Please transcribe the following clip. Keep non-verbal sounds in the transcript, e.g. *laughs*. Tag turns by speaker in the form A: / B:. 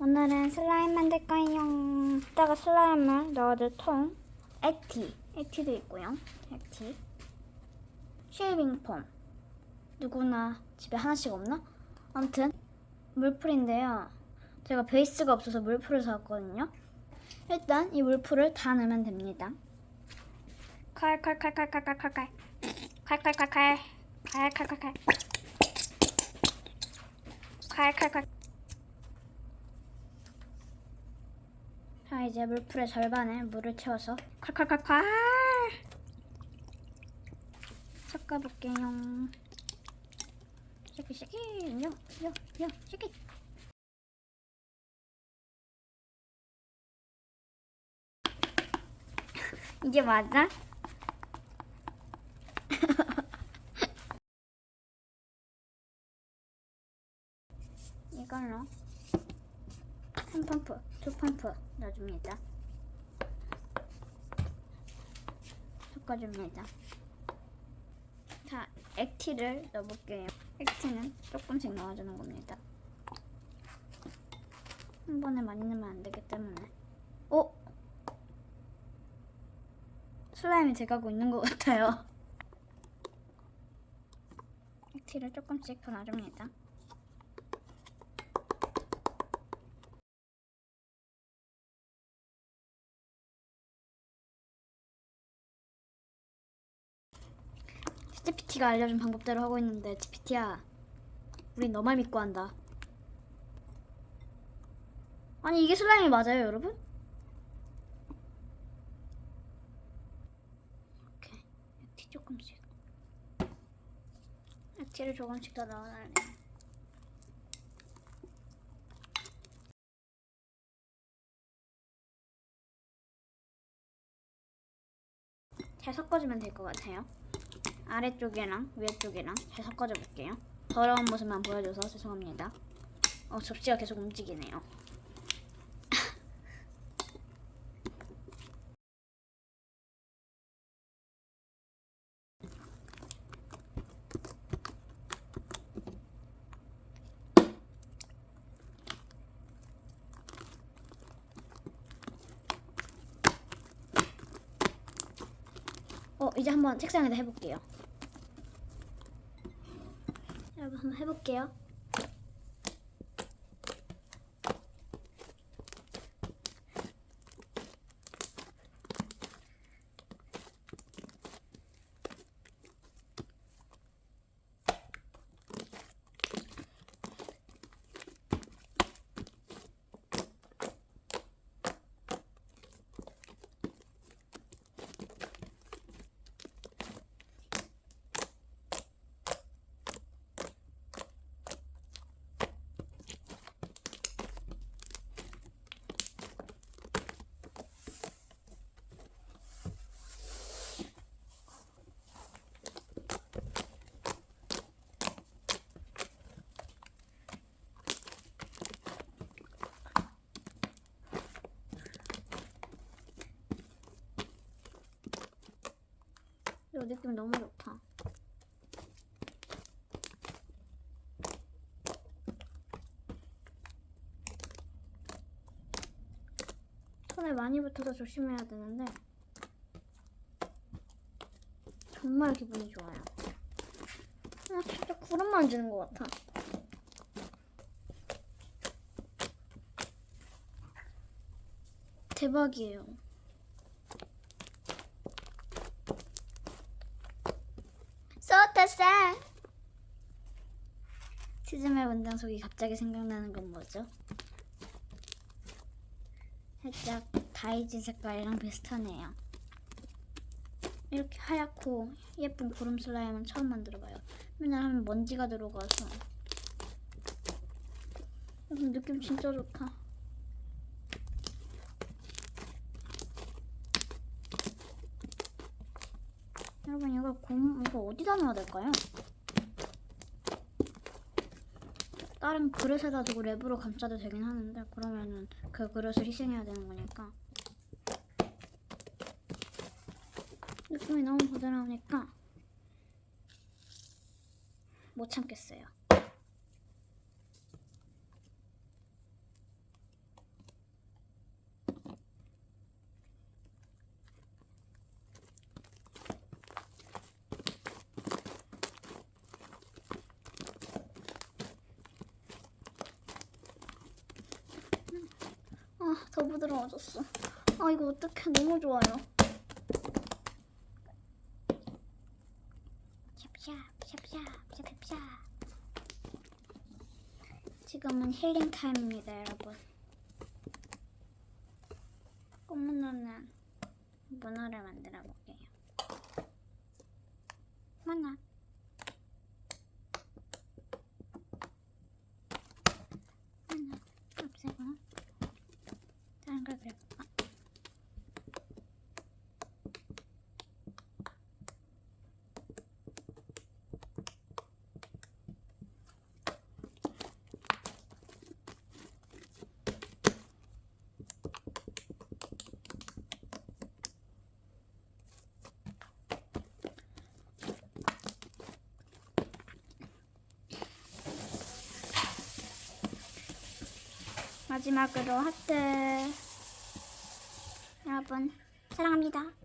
A: 오늘은 슬라임 만들 거예요. 이따가 슬라임을 넣어줄 통, 액티, 액티도 있고요. 액티, 쉐이빙 폼. 누구나 집에 하나씩 없나? 아무튼 물풀인데요. 제가 베이스가 없어서 물풀을 사왔거든요. 일단 이 물풀을 다 넣으면 됩니다. 칼칼칼칼칼칼칼 칼 칼칼칼 칼 칼칼칼 칼 칼칼 자 이제 물풀의 절반에 물을 채워서 칼칼칼칼 섞어볼게요. 쉐키 쉐키 요요요 쉐키 이게 맞아? *laughs* 이걸로 한 펌프, 두 펌프 넣어줍니다. 섞어줍니다. 자, 액티를 넣어볼게요. 액티는 조금씩 넣어주는 겁니다. 한 번에 많이 넣으면 안 되기 때문에. 오! 슬라임이 돼가고 있는 것 같아요. *laughs* 액티를 조금씩 더 넣어줍니다. GPT가 알려준 방법대로 하고 있는데 GPT야 우리 너만 믿고 한다. 아니 이게 슬라임이 맞아요 여러분? 이렇게 액티 조금씩. 액티를 조금씩 더 넣어놔야 돼. 잘 섞어주면 될 것 같아요 아래쪽이랑 위쪽이랑 잘 섞어줘 볼게요. 더러운 모습만 보여줘서 죄송합니다. 어, 접시가 계속 움직이네요. *laughs* 어, 이제 한번 책상에다 해볼게요. 여러분 한번 해볼게요. 이거 느낌 너무 좋다. 손에 많이 붙어서 조심해야 되는데 정말 기분이 좋아요. 아 진짜 구름 만지는 것 같아. 대박이에요. 쏘타싸 스즈메 원장 속이 갑자기 생각나는 건 뭐죠? 살짝 다이지 색깔이랑 비슷하네요. 이렇게 하얗고 예쁜 구름 슬라임은 처음 만들어봐요. 맨날 하면 먼지가 들어가서 음, 느낌 진짜 좋다. 여러분 이거 곰 이거 어디다 넣어야 될까요? 다른 그릇에다 두고 랩으로 감싸도 되긴 하는데 그러면은 그 그릇을 희생해야 되는 거니까 느낌이 너무 부드러우니까 못 참겠어요. 더 부드러워졌어. 아 이거 어떡해 너무 좋아요. 샵샵 샵샵 샵샵샵. 지금은 힐링 타임입니다, 여러분. 꽃문화는 문어를 만들어 볼게요. 문어. 문어 없애고 다른 걸 그려볼까? 마지막으로 하트. 여러분, 사랑합니다.